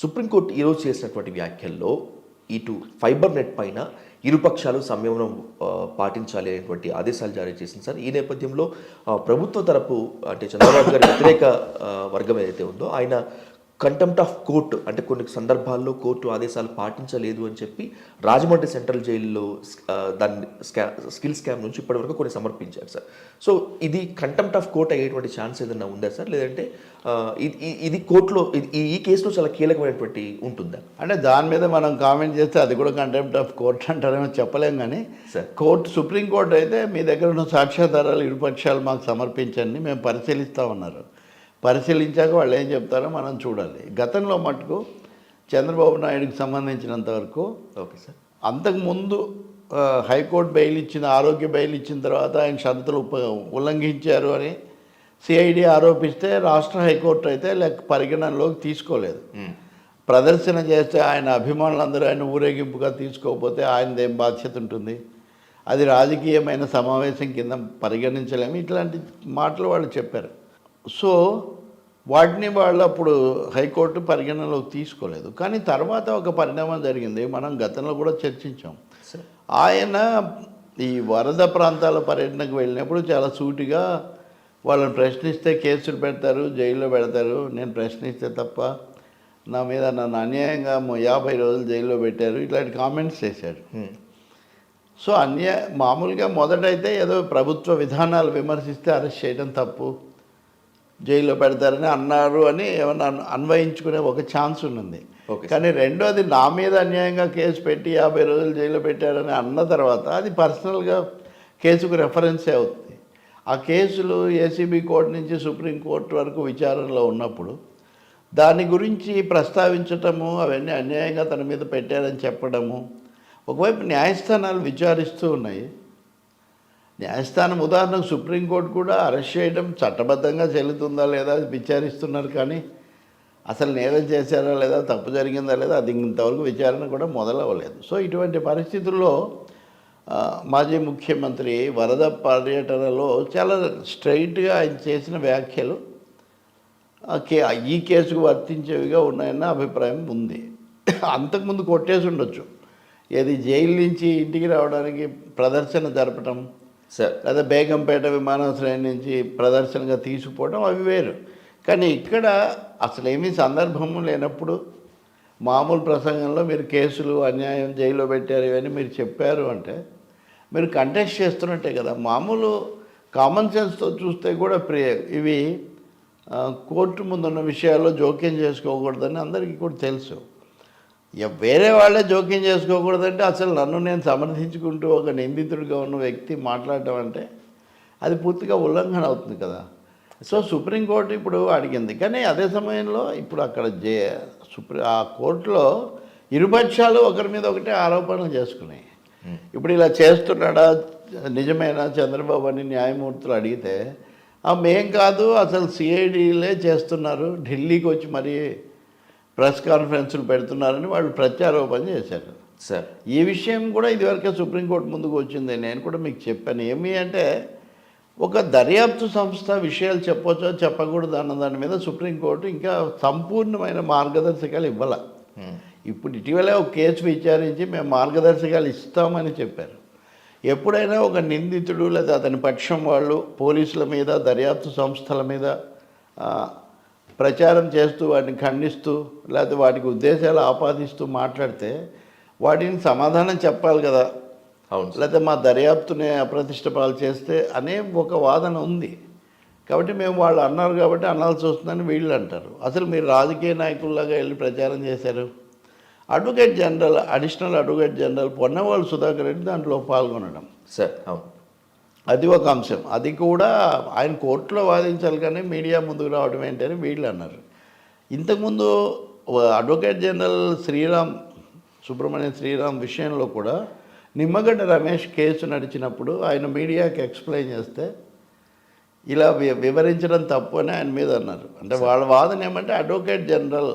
Supreme court ఈరోజు చేసినటువంటి వ్యాఖ్యల్లో ఇటు ఫైబర్ నెట్ పైన ఇరుపక్షాలు సంయమనం పాటించాలి అనేటువంటి ఆదేశాలు జారీ చేసింది సార్. ఈ నేపథ్యంలో ప్రభుత్వ తరపు అంటే చంద్రబాబు గారి వ్యతిరేక వర్గం ఏదైతే ఉందో ఆయన కంటెంప్ట్ ఆఫ్ కోర్టు అంటే కొన్ని సందర్భాల్లో కోర్టు ఆదేశాలు పాటించలేదు అని చెప్పి రాజమండ్రి సెంట్రల్ జైల్లో దాన్ని స్కా స్కిల్ స్కామ్ నుంచి ఇప్పటివరకు కొన్ని సమర్పించారు సార్. సో ఇది కంటెంప్ట్ ఆఫ్ కోర్ట్ అయ్యేటువంటి ఛాన్స్ ఏదైనా ఉందా సార్? లేదంటే ఇది కోర్టులో ఇది- ఈ కేసులో చాలా కీలకమైనటువంటి ఉంటుందా? అంటే దాని మీద మనం కామెంట్ చేస్తే అది కూడా కంటెంప్ట్ ఆఫ్ కోర్ట్ అంటారేమో చెప్పలేం కానీ సార్. కోర్టు సుప్రీంకోర్టు అయితే మీ దగ్గర ఉన్న సాక్ష్యాధారాలు ఇరుపక్షాలు మాకు సమర్పించండి మేము పరిశీలిస్తామన్నారు పరిశీలించాక వాళ్ళు ఏం చెప్తారో మనం చూడాలి. గతంలో మటుకు చంద్రబాబు నాయుడుకి సంబంధించినంత వరకు ఓకే సార్. అంతకుముందు హైకోర్టు బెయిల్ ఇచ్చిన ఆరోగ్య బెయిల్ ఇచ్చిన తర్వాత ఆయన షరతులు ఉల్లంఘించారు అని సిఐడి ఆరోపిస్తే రాష్ట్ర హైకోర్టు అయితే లెక్క పరిగణనలోకి తీసుకోలేదు. ప్రదర్శన చేస్తే ఆయన అభిమానులందరూ ఆయన ఊరేగింపుగా తీసుకోకపోతే ఆయనదేం బాధ్యత ఉంటుంది? అది రాజకీయమైన సమావేశం కింద పరిగణించలేము. ఇట్లాంటి మాటలు వాళ్ళు చెప్పారు. సో వాటిని వాళ్ళు అప్పుడు హైకోర్టు పరిగణనలోకి తీసుకోలేదు. కానీ తర్వాత ఒక పరిణామం జరిగింది. మనం గతంలో కూడా చర్చించాం. ఆయన ఈ వరద ప్రాంతాల పర్యటనకు వెళ్ళినప్పుడు చాలా సూటిగా వాళ్ళని ప్రశ్నిస్తే కేసులు పెడతారు జైల్లో పెడతారు. నేను ప్రశ్నిస్తే తప్ప నా మీద నన్ను అన్యాయంగా యాభై రోజులు జైల్లో పెట్టారు. ఇట్లాంటి కామెంట్స్ చేశాడు. సో అన్యాయ మామూలుగా మొదటైతే ఏదో ప్రభుత్వ విధానాలు విమర్శిస్తే అరెస్ట్ చేయడం తప్పు. జైల్లో పెడతారని అన్నారు అని ఏమన్నా అన్- అన్వయించుకునే ఒక ఛాన్స్ ఉన్నది. కానీ రెండోది నా మీద అన్యాయంగా కేసు పెట్టి యాభై రోజులు జైల్లో పెట్టారని అన్న తర్వాత అది పర్సనల్గా కేసుకు రెఫరెన్సే అవుతుంది. ఆ కేసులు ఏసీబీ కోర్టు నుంచి సుప్రీంకోర్టు వరకు విచారణలో ఉన్నప్పుడు దాని గురించి ప్రస్తావించటము అవన్నీ అన్యాయంగా తన మీద పెట్టారని చెప్పడము ఒకవైపు న్యాయస్థానాలు విచారిస్తూ ఉన్నాయి. న్యాయస్థానం ఉదాహరణకు సుప్రీంకోర్టు కూడా అరెస్ట్ చేయడం చట్టబద్ధంగా చెల్లుతుందా లేదా విచారిస్తున్నారు కానీ అసలు నేరం చేశారా లేదా తప్పు జరిగిందా లేదా అది ఇంతవరకు విచారణ కూడా మొదలవ్వలేదు. సో ఇటువంటి పరిస్థితుల్లో మాజీ ముఖ్యమంత్రి వరద పర్యటనలో చాలా స్ట్రైట్గా ఆయన చేసిన వ్యాఖ్యలు ఆ కే ఈ కేసుకు వర్తించేవిగా ఉన్నాయన్న అభిప్రాయం ఉంది. అంతకుముందు కొట్టేసి ఉండొచ్చు. ఏది జైలు నుంచి ఇంటికి రావడానికి ప్రదర్శన జరపటం సార్. లేదా బేగంపేట విమానాశ్రయం నుంచి ప్రదర్శనగా తీసుకుపోవడం అవి వేరు. కానీ ఇక్కడ అసలు ఏమీ సందర్భము లేనప్పుడు మామూలు ప్రసంగంలో మీరు కేసులు అన్యాయం జైల్లో పెట్టారు ఇవన్నీ మీరు చెప్పారు అంటే మీరు కంటెస్ట్ చేస్తున్నట్టే కదా. మామూలు కామన్ సెన్స్తో చూస్తే కూడా ప్రియ ఇవి కోర్టు ముందున్న విషయాల్లో జోక్యం చేసుకోకూడదని అందరికీ కూడా తెలుసు. వేరే వాళ్ళే జోక్యం చేసుకోకూడదంటే అసలు నన్ను నేను సమర్థించుకుంటూ ఒక నిందితుడిగా ఉన్న వ్యక్తి మాట్లాడటం అంటే అది పూర్తిగా ఉల్లంఘన అవుతుంది కదా. సో సుప్రీంకోర్టు ఇప్పుడు అడిగింది. కానీ అదే సమయంలో ఇప్పుడు అక్కడ జే సుప్రీ ఆ కోర్టులో ఇరుపక్షాలు ఒకరి మీద ఒకటే ఆరోపణలు చేసుకున్నాయి. ఇప్పుడు ఇలా చేస్తున్నాడా నిజమేనా చంద్రబాబు అని న్యాయమూర్తులు అడిగితే మేం కాదు అసలు సిఐడిలే చేస్తున్నారు. ఢిల్లీకి వచ్చి మరీ ప్రెస్ కాన్ఫరెన్సులు పెడుతున్నారని వాళ్ళు ప్రత్యారోపణ చేశారు. సార్. ఈ విషయం కూడా ఇదివరకే సుప్రీంకోర్టు ముందుకు వచ్చింది. నేను కూడా మీకు చెప్పాను. ఏమి అంటే ఒక దర్యాప్తు సంస్థ విషయాలు చెప్పొచ్చో చెప్పకూడదు అన్న దాని మీద సుప్రీంకోర్టు ఇంకా సంపూర్ణమైన మార్గదర్శకాలు ఇవ్వాల. ఇప్పుడు ఇటీవలే ఒక కేసు విచారించి మేము మార్గదర్శకాలు ఇస్తామని చెప్పారు. ఎప్పుడైనా ఒక నిందితుడు లేదా అతని పక్షం వాళ్ళు పోలీసుల మీద దర్యాప్తు సంస్థల మీద ప్రచారం చేస్తూ వాటిని ఖండిస్తూ లేకపోతే వాటికి ఉద్దేశాలు ఆపాదిస్తూ మాట్లాడితే వాటిని సమాధానం చెప్పాలి కదా. అవును లేకపోతే మా దర్యాప్తునే అప్రతిష్ట పాలు చేస్తే అనే ఒక వాదన ఉంది. కాబట్టి మేము వాళ్ళు అన్నారు కాబట్టి అనాల్సి వస్తుందని వీళ్ళు అంటారు. అసలు మీరు రాజకీయ నాయకుల్లాగా వెళ్ళి ప్రచారం చేశారు? Advocate general additional advocate general Ponnavolu Sudhakar Reddy దాంట్లో పాల్గొనడం. సార్ అవును. అది ఒక అంశం. అది కూడా ఆయన కోర్టులో వాదించాలి కానీ మీడియా ముందుకు రావడం ఏంటని వీళ్ళు అన్నారు. ఇంతకుముందు అడ్వకేట్ జనరల్ శ్రీరామ్ సుబ్రహ్మణ్యం శ్రీరామ్ విషయంలో కూడా నిమ్మగడ్డ రమేష్ కేసు నడిచినప్పుడు ఆయన మీడియాకి ఎక్స్ప్లెయిన్ చేస్తే ఇలా వి- వివరించడం తప్పు అని ఆయన మీద అన్నారు. అంటే వాళ్ళ వాదన ఏమంటే అడ్వకేట్ జనరల్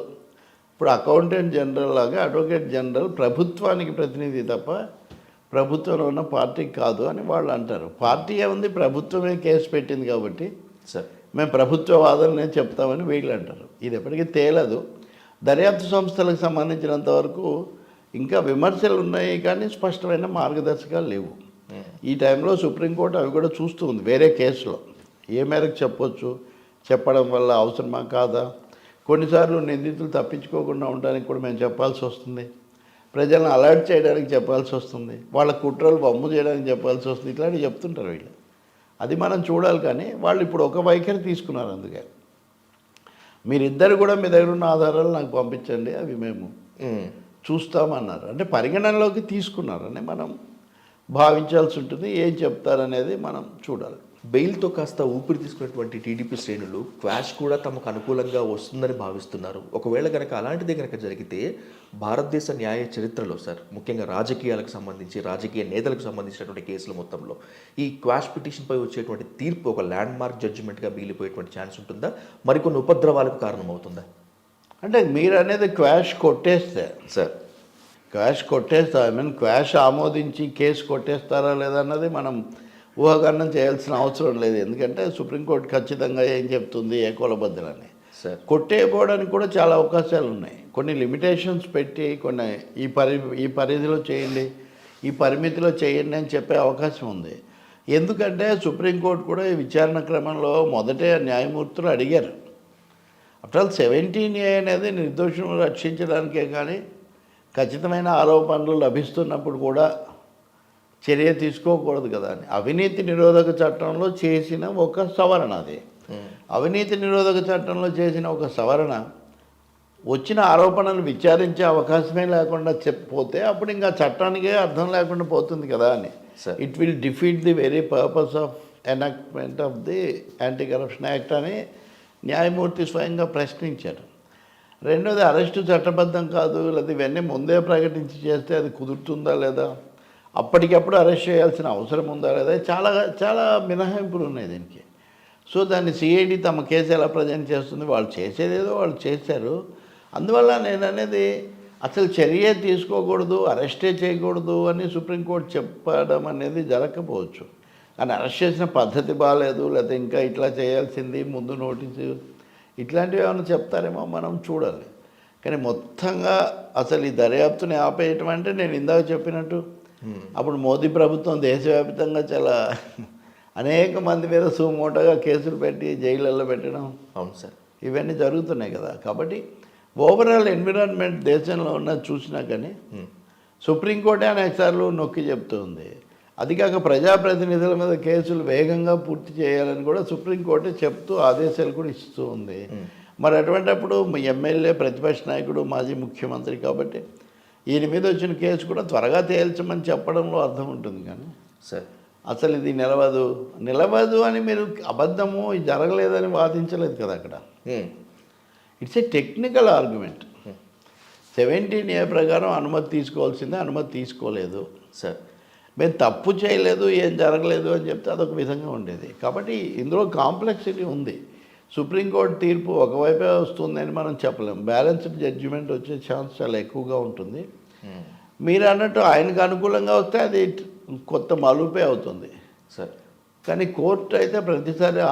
ఇప్పుడు అకౌంటెంట్ జనరల్ లాగా అడ్వకేట్ జనరల్ ప్రభుత్వానికి ప్రతినిధి తప్ప ప్రభుత్వంలో ఉన్న పార్టీకి కాదు అని వాళ్ళు అంటారు. పార్టీ ఏముంది? ప్రభుత్వమే కేసు పెట్టింది కాబట్టి సార్. మేము ప్రభుత్వ వాదననే చెప్తామని వీళ్ళు అంటారు. ఇది ఎప్పటికీ తేలదు. దర్యాప్తు సంస్థలకు సంబంధించినంత వరకు ఇంకా విమర్శలు ఉన్నాయి కానీ స్పష్టమైన మార్గదర్శకాలు లేవు. ఈ టైంలో సుప్రీంకోర్టు అవి కూడా చూస్తూ ఉంది వేరే కేసులో. ఏ మేరకు చెప్పొచ్చు? చెప్పడం వల్ల అవసరమా కాదా? కొన్నిసార్లు నిందితులు తప్పించుకోకుండా ఉండడానికి కూడా మేము చెప్పాల్సి వస్తుంది. ప్రజలను అలర్ట్ చేయడానికి చెప్పాల్సి వస్తుంది. వాళ్ళ కుట్రలు బొమ్ము చేయడానికి చెప్పాల్సి వస్తుంది. ఇట్లాంటివి చెప్తుంటారు వీళ్ళు. అది మనం చూడాలి కానీ వాళ్ళు ఇప్పుడు ఒక వైఖరి తీసుకున్నారు అందుకే. మీరిద్దరు కూడా మీ దగ్గర ఉన్న ఆధారాలు నాకు పంపించండి అవి మేము. చూస్తామన్నారు. అంటే పరిగణనలోకి తీసుకున్నారని మనం భావించాల్సి ఉంటుంది. ఏం చెప్తారనేది మనం చూడాలి. బెయిల్తో కాస్త ఊపిరి తీసుకున్నటువంటి టీడీపీ శ్రేణులు క్వాష్ కూడా తమకు అనుకూలంగా వస్తుందని భావిస్తున్నారు. ఒకవేళ కనుక అలాంటిదే కనుక జరిగితే భారతదేశ న్యాయ చరిత్రలో సార్ ముఖ్యంగా రాజకీయాలకు సంబంధించి రాజకీయ నేతలకు సంబంధించినటువంటి కేసుల మొత్తంలో ఈ క్వాష్ పిటిషన్పై వచ్చేటువంటి తీర్పు ఒక ల్యాండ్ మార్క్ జడ్జిమెంట్గా మిగిలిపోయేటువంటి ఛాన్స్ ఉంటుందా? మరికొన్ని ఉపద్రవాలకు కారణమవుతుందా? అంటే మీరు అనేది క్వాష్ కొట్టేస్తే సార్. క్వాష్ కొట్టేస్తా ఐ మీన్ క్వాష్ ఆమోదించి కేసు కొట్టేస్తారా లేదా అన్నది మనం ఊహాగానం చేయాల్సిన అవసరం లేదు. ఎందుకంటే సుప్రీంకోర్టు ఖచ్చితంగా ఏం చెప్తుంది? ఏ కొలబద్దలని సార్. కొట్టేయకపోవడానికి కూడా చాలా అవకాశాలు ఉన్నాయి. కొన్ని లిమిటేషన్స్ పెట్టి కొన్ని ఈ పరి ఈ పరిధిలో చేయండి ఈ పరిమితిలో చేయండి అని చెప్పే అవకాశం ఉంది. ఎందుకంటే సుప్రీంకోర్టు కూడా ఈ విచారణ క్రమంలో మొదటే న్యాయమూర్తులు అడిగారు. ఆఫ్టర్ ఆల్ సెవెంటీన్ ఏ అనేది నిర్దోషులను రక్షించడానికే కానీ ఖచ్చితమైన ఆరోపణలు లభిస్తున్నప్పుడు కూడా చర్య తీసుకోకూడదు కదా అని. అవినీతి నిరోధక చట్టంలో చేసిన ఒక సవరణ అది. అవినీతి నిరోధక చట్టంలో చేసిన ఒక సవరణ వచ్చిన ఆరోపణలు విచారించే అవకాశమే లేకుండా చెప్పిపోతే అప్పుడు ఇంకా చట్టానికే అర్థం లేకుండా పోతుంది కదా అని. It will defeat the very purpose of enactment of the anti corruption act అని న్యాయమూర్తి స్వయంగా ప్రశ్నించారు. రెండోది అరెస్టు చట్టబద్ధం కాదు లేదా ఇవన్నీ ముందే ప్రకటించి చేస్తే అది కుదురుతుందా లేదా? అప్పటికప్పుడు అరెస్ట్ చేయాల్సిన అవసరం ఉందా లేదా? చాలా చాలా మినహాయింపులు ఉన్నాయి దీనికి. సో దాన్ని సిఐడి తమ కేసు ఎలా ప్రజెంట్ చేస్తుంది? వాళ్ళు చేసేదేదో వాళ్ళు చేశారు. అందువల్ల నేను అనేది అసలు చర్య తీసుకోకూడదు అరెస్టే చేయకూడదు అని సుప్రీంకోర్టు చెప్పడం అనేది జరగకపోవచ్చు. కానీ అరెస్ట్ చేసిన పద్ధతి బాగాలేదు లేకపోతే ఇంకా ఇట్లా చేయాల్సింది ముందు నోటీసు ఇట్లాంటివి ఏమైనా చెప్తారేమో మనం చూడాలి. కానీ మొత్తంగా అసలు ఈ దర్యాప్తుని ఆపేయటం అంటే నేను ఇందాక చెప్పినట్టు అప్పుడు మోదీ ప్రభుత్వం దేశవ్యాప్తంగా చాలా అనేక మంది మీద సుమోటగా కేసులు పెట్టి జైళ్ళల్లో పెట్టడం అవును సార్. ఇవన్నీ జరుగుతున్నాయి కదా. కాబట్టి ఓవరాల్ ఎన్విరాన్మెంట్ దేశంలో ఉన్న చూసినా కానీ సుప్రీంకోర్టే అనేకసార్లు నొక్కి చెప్తుంది. అది కాక ప్రజాప్రతినిధుల మీద కేసులు వేగంగా పూర్తి చేయాలని కూడా సుప్రీంకోర్టే చెప్తూ ఆదేశాలు కూడా ఇస్తూ ఉంది మరి అటువంటప్పుడు ఎమ్మెల్యే ప్రతిపక్ష నాయకుడు మాజీ ముఖ్యమంత్రి కాబట్టి ఈయన మీద వచ్చిన కేసు కూడా త్వరగా తేల్చమని చెప్పడంలో అర్థం ఉంటుంది కానీ. సార్. అసలు ఇది నిలవదు. నిలవదు అని మీరు అబద్ధము ఇది జరగలేదని వాదించలేదు కదా అక్కడ. It's a technical argument seventeen A ప్రకారం అనుమతి తీసుకోవాల్సిందే అనుమతి తీసుకోలేదు. సార్. మేము తప్పు చేయలేదు ఏం జరగలేదు అని చెప్తే అదొక విధంగా ఉండేది. కాబట్టి ఇందులో కాంప్లెక్సిటీ ఉంది. సుప్రీంకోర్టు తీర్పు ఒకవైపే వస్తుందని మనం చెప్పలేం. బ్యాలెన్స్డ్ జడ్జిమెంట్ వచ్చే ఛాన్స్ చాలా ఎక్కువగా ఉంటుంది. మ్మ్. మీరు అన్నట్టు ఆయనకు అనుకూలంగా వస్తే అది కొత్త మలుపే అవుతుంది. సార్ కానీ కోర్టు అయితే ప్రతిసారి